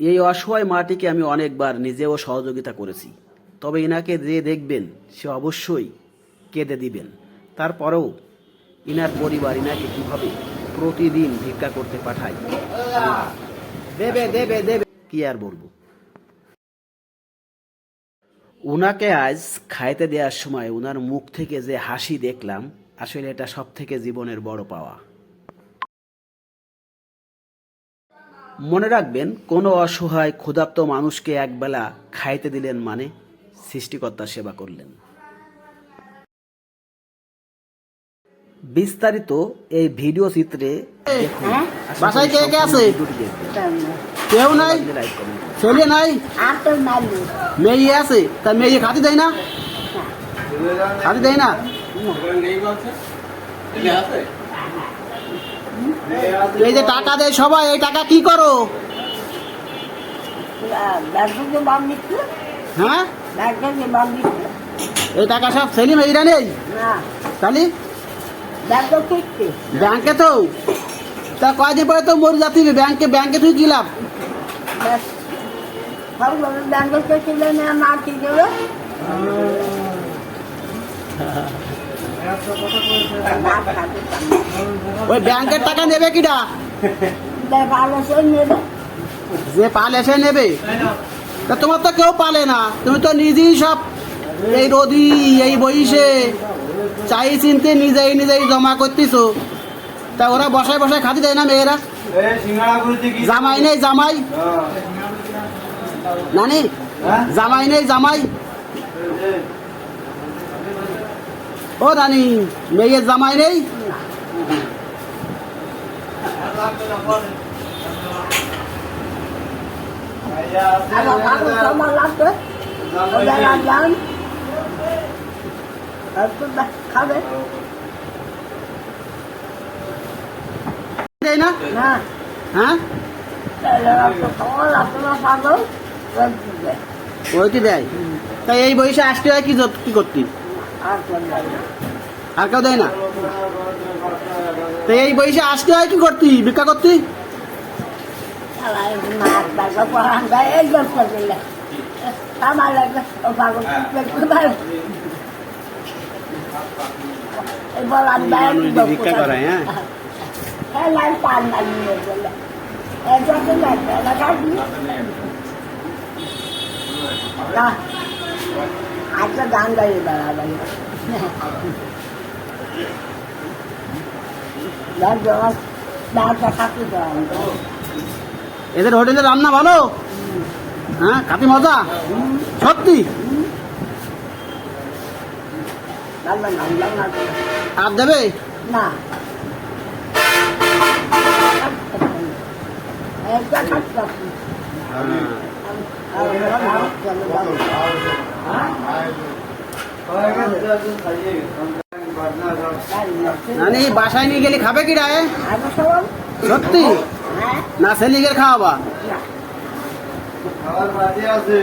এই অসহায় মাটিকে আমি অনেকবার নিজেও সহযোগিতা করেছি। তবে ইনাকে যে দেখবেন, সে অবশ্যই কেঁদে দিবেন। তারপরেও ইনার পরিবার ইনাকে কীভাবে প্রতিদিন ভিক্ষা করতে পাঠায় দেবে দেবে দেবে, কি আর বলব। উনাকে আজ খাইতে দেওয়ার সময় উনার মুখ থেকে যে হাসি দেখলাম, আসলে এটা সব থেকে জীবনের বড় পাওয়া। মনে রাখবেন কোনো অসহায় ক্ষুধার্ত মানুষকে একবেলা খাইতে দিলেন মানে সৃষ্টিকর্তা সেবা করলেন। বিস্তারিত এই ভিডিও চিত্রে দেখুন। বাসায় কে কে আছে? কেউ নাই। ছেলে নাই? মেয়ে আছে? তা মেয়ে খাতি দেয় না? খাতি দেয় না? এই যে টাকা দেয় সবাই এই টাকা কি করো? হ্যাঁ? এই টাকা সব ছেলে মেয়েরা নেই? তাহলে? ব্যাংকে তো? তা কয়দিন পরে তো মরে যাতে ব্যাংকে ব্যাংকে তুই কি লাভ? ওই ব্যাংকের টাকা নেবে কিটা যে পালে সে নেবে। তা তোমার তো কেউ পালে না। তুমি তো নিজেই সব এই রোদি এই বইসে চাই চিনতে নিজেই নিজেই জমা করতেছো। তা ওরা বসায় বসায় খাতি দেয় না মেয়েরা? জামাই নেই জামাই? নানি জামাই নেই জামাই? ও নানি মেয়ের জামাই নেই। খাবে দেয় না? হ্যাঁ? ওইটি দেয়। তাই এই বয়সে আসতে হয় কি কি করতি? আর কেউ দেয় না? তো এই বয়সে আসতে হয় কি করতি? ভিক্ষা করতি? ভিক্ষা করে, হ্যাঁ? না আজকে গান গাইয়ে বেড়াবেন এদের হোটেলে রান্না ভালো হ্যাঁ খাতি মজা সত্যি আর দেবে না একটা নানি বাসায় নিয়ে গেলে খাবে কি রায়? সত্যি? না সেলিগের খাওয়াবা? খাবার বাজে আছে।